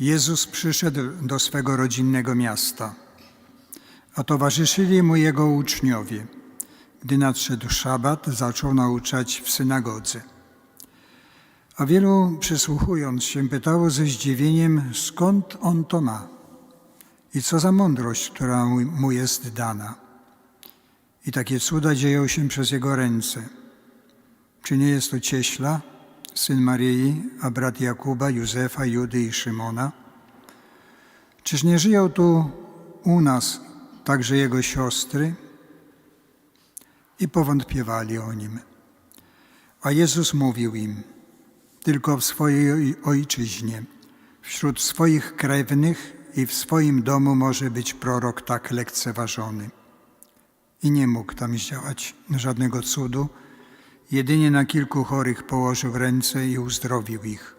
Jezus przyszedł do swego rodzinnego miasta, a towarzyszyli mu jego uczniowie. Gdy nadszedł szabat, zaczął nauczać w synagodze. A wielu przysłuchując się pytało ze zdziwieniem, skąd on to ma i co za mądrość, która mu- jest dana. I takie cuda dzieją się przez jego ręce. Czy nie jest to cieśla, syn Maryi, a brat Jakuba, Józefa, Judy i Szymona? Czyż nie żyją tu u nas także jego siostry? I powątpiewali o nim. A Jezus mówił im, tylko w swojej ojczyźnie, wśród swoich krewnych i w swoim domu może być prorok tak lekceważony. I nie mógł tam zdziałać żadnego cudu, jedynie na kilku chorych położył ręce i uzdrowił ich.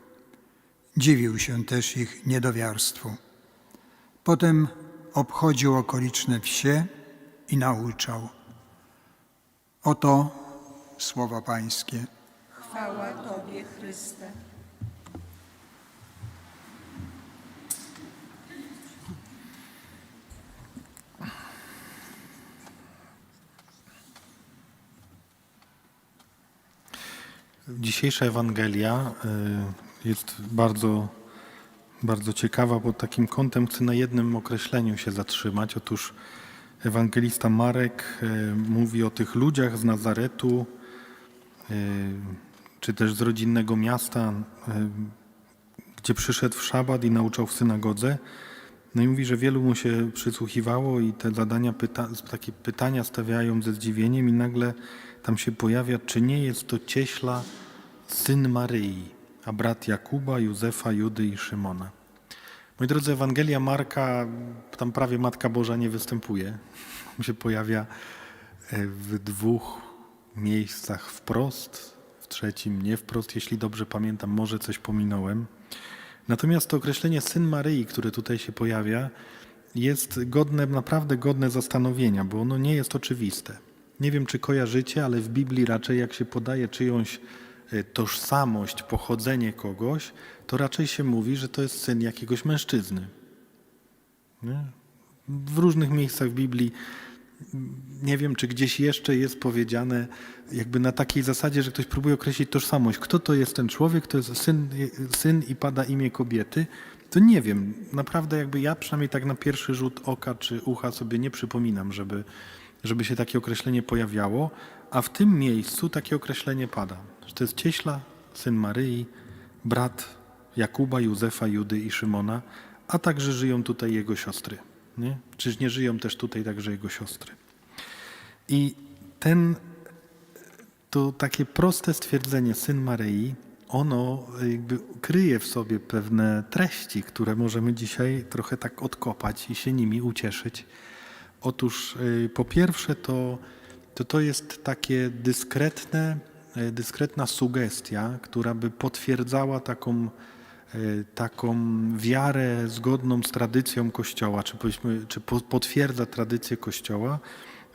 Dziwił się też ich niedowiarstwu. Potem obchodził okoliczne wsie i nauczał. Oto słowa Pańskie. Chwała Tobie, Chryste. Dzisiejsza Ewangelia y, jest bardzo, bardzo ciekawa pod takim kątem. Chcę na jednym określeniu się zatrzymać. Otóż ewangelista Marek y, mówi o tych ludziach z Nazaretu, y, czy też z rodzinnego miasta, gdzie przyszedł w szabat i nauczał w synagodze. No i mówi, że wielu mu się przysłuchiwało i te zadania, pyta, takie pytania stawiają ze zdziwieniem i nagle tam się pojawia, czy nie jest to cieśla syn Maryi, a brat Jakuba, Józefa, Judy i Szymona. Moi drodzy, Ewangelia Marka, tam prawie Matka Boża nie występuje. On się pojawia e, w dwóch miejscach wprost, w trzecim nie wprost, jeśli dobrze pamiętam, może coś pominąłem. Natomiast to określenie syn Maryi, które tutaj się pojawia, jest godne, naprawdę godne zastanowienia, bo ono nie jest oczywiste. Nie wiem, czy kojarzycie, ale w Biblii raczej jak się podaje czyjąś e, tożsamość, pochodzenie kogoś, to raczej się mówi, że to jest syn jakiegoś mężczyzny. Nie? W różnych miejscach w Biblii nie wiem, czy gdzieś jeszcze jest powiedziane jakby na takiej zasadzie, że ktoś próbuje określić tożsamość. Kto to jest ten człowiek? To jest syn, syn i pada imię kobiety. To nie wiem. Naprawdę jakby ja przynajmniej tak na pierwszy rzut oka czy ucha sobie nie przypominam, żeby, żeby się takie określenie pojawiało. A w tym miejscu takie określenie pada. Że to jest cieśla, syn Maryi, brat Jakuba, Józefa, Judy i Szymona, a także żyją tutaj jego siostry. Nie? Czyż nie żyją też tutaj także jego siostry? I ten, to takie proste stwierdzenie, syn Maryi, ono jakby kryje w sobie pewne treści, które możemy dzisiaj trochę tak odkopać i się nimi ucieszyć. Otóż y, po pierwsze to to, to jest takie dyskretne, y, dyskretna sugestia, która by potwierdzała taką taką wiarę zgodną z tradycją Kościoła, czy, powiedzmy, czy po- potwierdza tradycję Kościoła,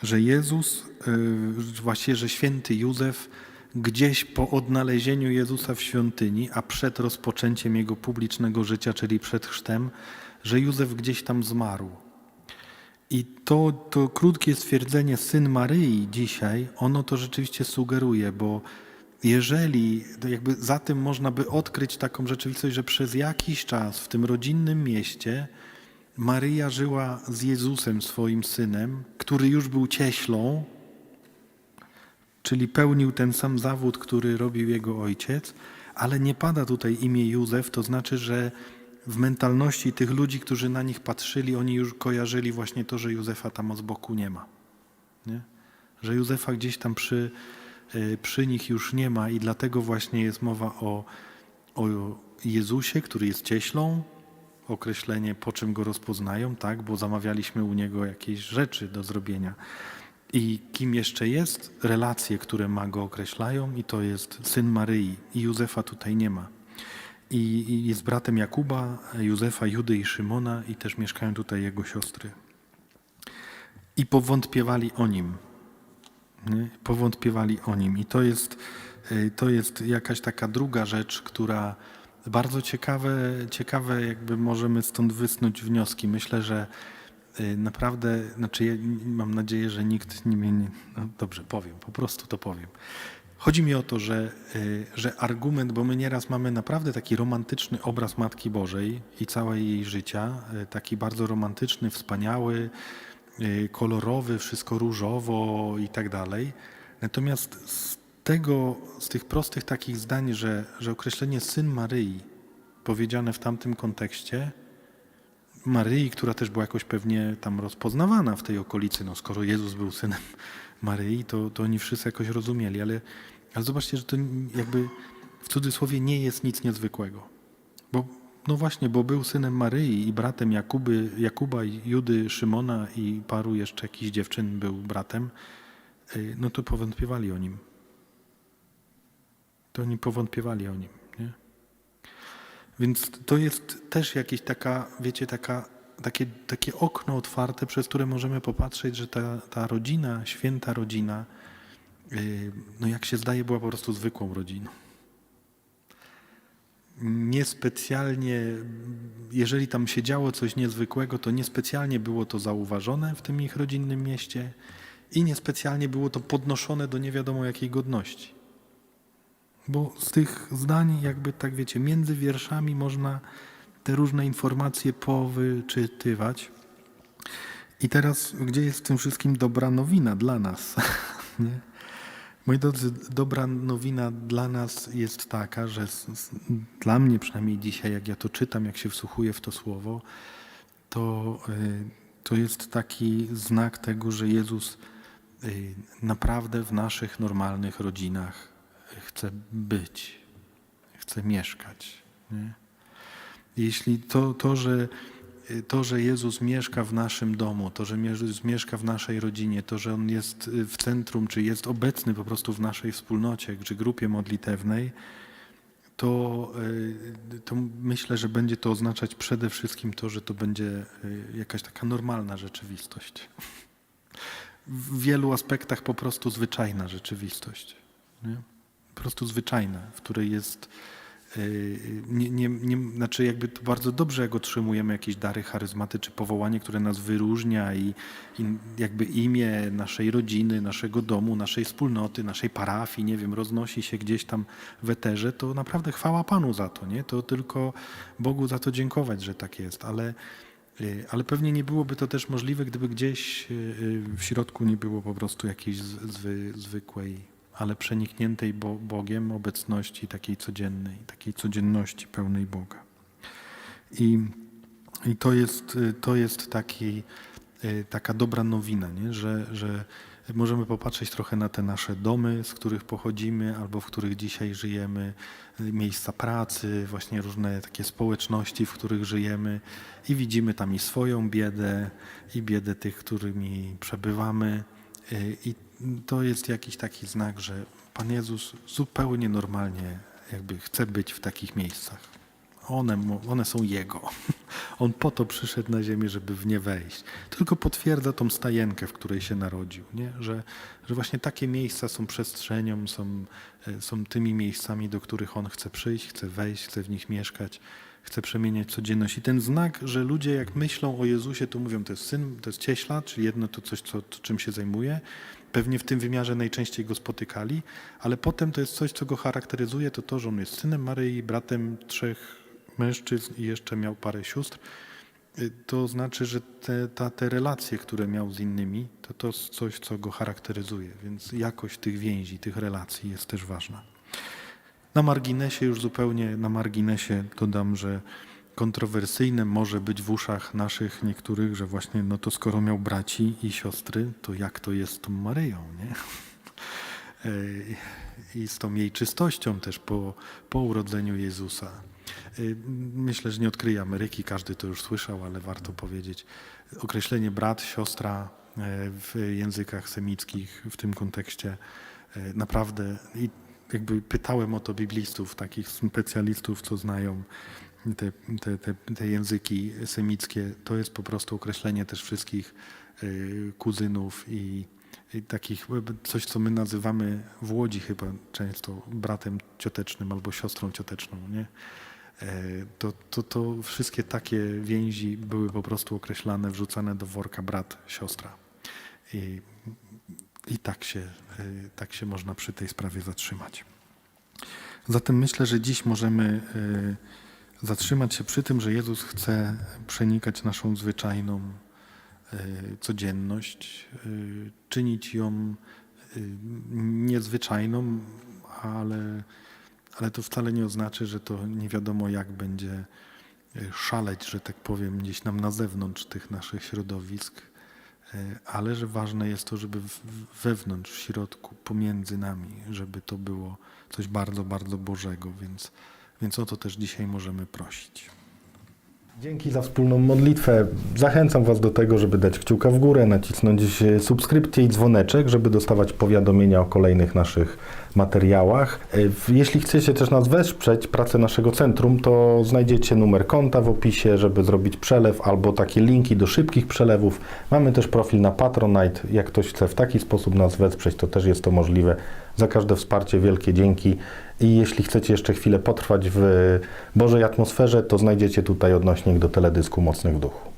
że Jezus, y, właściwie, że święty Józef gdzieś po odnalezieniu Jezusa w świątyni, a przed rozpoczęciem jego publicznego życia, czyli przed chrztem, że Józef gdzieś tam zmarł. I to, to krótkie stwierdzenie syn Maryi dzisiaj, ono to rzeczywiście sugeruje, bo jeżeli jakby za tym można by odkryć taką rzeczywistość, że przez jakiś czas w tym rodzinnym mieście Maryja żyła z Jezusem, swoim synem, który już był cieślą, czyli pełnił ten sam zawód, który robił jego ojciec, ale nie pada tutaj imię Józef, to znaczy, że w mentalności tych ludzi, którzy na nich patrzyli, oni już kojarzyli właśnie to, że Józefa tam z boku nie ma. Nie? Że Józefa gdzieś tam przy, przy nich już nie ma i dlatego właśnie jest mowa o, o Jezusie, który jest cieślą, określenie po czym go rozpoznają, tak, bo zamawialiśmy u niego jakieś rzeczy do zrobienia. I kim jeszcze jest? Relacje, które ma go określają i to jest syn Maryi i Józefa tutaj nie ma. I, I jest bratem Jakuba, Józefa, Judy i Szymona i też mieszkają tutaj jego siostry. I powątpiewali o nim. Powątpiewali o nim. I to jest, y, to jest jakaś taka druga rzecz, która Bardzo ciekawe, ciekawe jakby możemy stąd wysnuć wnioski. Myślę, że y, naprawdę, znaczy ja mam nadzieję, że nikt nie mnie nie, no dobrze powiem, po prostu to powiem. Chodzi mi o to, że, y, że argument, bo my nieraz mamy naprawdę taki romantyczny obraz Matki Bożej i całej jej życia, taki bardzo romantyczny, wspaniały, kolorowy, wszystko różowo i tak dalej. Natomiast z tego, z tych prostych takich zdań, że, że określenie syn Maryi powiedziane w tamtym kontekście, Maryi, która też była jakoś pewnie tam rozpoznawana w tej okolicy, no skoro Jezus był synem Maryi, to, to oni wszyscy jakoś rozumieli, ale, ale zobaczcie, że to jakby w cudzysłowie nie jest nic niezwykłego. Bo, no właśnie, bo był synem Maryi i bratem Jakuby, Jakuba, Judy, Szymona i paru jeszcze jakichś dziewczyn był bratem, y, no to powątpiewali o nim. To oni powątpiewali o nim, nie? Więc to jest też jakieś taka, wiecie, taka, takie, takie okno otwarte, przez które możemy popatrzeć, że ta, ta rodzina, święta rodzina, yy, no jak się zdaje, była po prostu zwykłą rodziną. Niespecjalnie, jeżeli tam się działo coś niezwykłego, to niespecjalnie było to zauważone w tym ich rodzinnym mieście i niespecjalnie było to podnoszone do nie wiadomo jakiej godności. Bo z tych zdań, jakby tak wiecie, między wierszami można te różne informacje powyczytywać. I teraz, gdzie jest w tym wszystkim dobra nowina dla nas? Nie? Moi drodzy, dobra nowina dla nas jest taka, że dla mnie przynajmniej dzisiaj, jak ja to czytam, jak się wsłuchuję w to słowo, to, y, to jest taki znak tego, że Jezus y, naprawdę w naszych normalnych rodzinach chce być, chce mieszkać. Nie? Jeśli to, to, że, to, że Jezus mieszka w naszym domu, to, że Jezus mieszka w naszej rodzinie, to, że On jest w centrum, czy jest obecny po prostu w naszej wspólnocie, czy grupie modlitewnej, to, y, to myślę, że będzie to oznaczać przede wszystkim to, że to będzie y, jakaś taka normalna rzeczywistość. W wielu aspektach po prostu zwyczajna rzeczywistość. Nie? Po prostu zwyczajna, w której jest Nie, nie, nie, znaczy jakby to bardzo dobrze, jak otrzymujemy jakieś dary charyzmaty czy powołanie, które nas wyróżnia i, i jakby imię naszej rodziny, naszego domu, naszej wspólnoty, naszej parafii, nie wiem, roznosi się gdzieś tam w eterze, to naprawdę chwała Panu za to, nie? To tylko Bogu za to dziękować, że tak jest, ale, yy, ale pewnie nie byłoby to też możliwe, gdyby gdzieś yy, w środku nie było po prostu jakiejś zwy, zwykłej ale przenikniętej Bo- Bogiem obecności takiej codziennej, takiej codzienności pełnej Boga. I, i to jest, to jest taki, y, taka dobra nowina, nie? Że, że możemy popatrzeć trochę na te nasze domy, z których pochodzimy albo w których dzisiaj żyjemy, y, miejsca pracy, właśnie różne takie społeczności, w których żyjemy i widzimy tam i swoją biedę, i biedę tych, którymi przebywamy. Y, I to jest jakiś taki znak, że Pan Jezus zupełnie normalnie jakby chce być w takich miejscach. One, one są Jego. On po to przyszedł na ziemię, żeby w nie wejść. Tylko potwierdza tą stajenkę, w której się narodził. Nie? Że, że właśnie takie miejsca są przestrzenią, są, e, są tymi miejscami, do których On chce przyjść, chce wejść, chce w nich mieszkać, chce przemieniać codzienność. I ten znak, że ludzie jak myślą o Jezusie, to mówią, to jest syn, to jest cieśla, czyli jedno to coś, co, to, czym się zajmuje. Pewnie w tym wymiarze najczęściej go spotykali, ale potem to jest coś, co go charakteryzuje, to to, że on jest synem Maryi, bratem trzech mężczyzn i jeszcze miał parę sióstr. Y, To znaczy, że te, ta, te relacje, które miał z innymi, to to jest coś, co go charakteryzuje, więc jakość tych więzi, tych relacji jest też ważna. Na marginesie, już zupełnie na marginesie dodam, że kontrowersyjne może być w uszach naszych niektórych, że właśnie no to skoro miał braci i siostry, to jak to jest z tą Maryją, nie? Ej, I z tą jej czystością też po, po urodzeniu Jezusa. Ej, Myślę, że nie odkryję Ameryki, każdy to już słyszał, ale warto powiedzieć. Określenie brat, siostra e, w językach semickich w tym kontekście e, naprawdę i jakby pytałem o to biblistów, takich specjalistów, co znają te, te, te, te języki semickie. To jest po prostu określenie też wszystkich y, kuzynów i, i takich, coś co my nazywamy w Łodzi chyba często bratem ciotecznym albo siostrą cioteczną, nie? e, to, to, to wszystkie takie więzi były po prostu określane, wrzucane do worka brat, siostra. I, i tak, się, e, tak się można przy tej sprawie zatrzymać. Zatem myślę, że dziś możemy e, zatrzymać się przy tym, że Jezus chce przenikać naszą zwyczajną e, codzienność, czynić ją niezwyczajną, ale, ale to wcale nie oznacza, że to nie wiadomo jak będzie szaleć, że tak powiem, gdzieś nam na zewnątrz tych naszych środowisk, ale że ważne jest to, żeby wewnątrz, w środku, pomiędzy nami, żeby to było coś bardzo, bardzo Bożego, więc, więc o to też dzisiaj możemy prosić. Dzięki za wspólną modlitwę. Zachęcam Was do tego, żeby dać kciuka w górę, nacisnąć e, subskrypcję i dzwoneczek, żeby dostawać powiadomienia o kolejnych naszych materiałach. E, Jeśli chcecie też nas wesprzeć, pracę naszego centrum, to znajdziecie numer konta w opisie, żeby zrobić przelew albo takie linki do szybkich przelewów. Mamy też profil na Patronite. Jak ktoś chce w taki sposób nas wesprzeć, to też jest to możliwe. Za każde wsparcie wielkie dzięki. I jeśli chcecie jeszcze chwilę potrwać w Bożej atmosferze, to znajdziecie tutaj odnośnik do teledysku Mocnych w Duchu.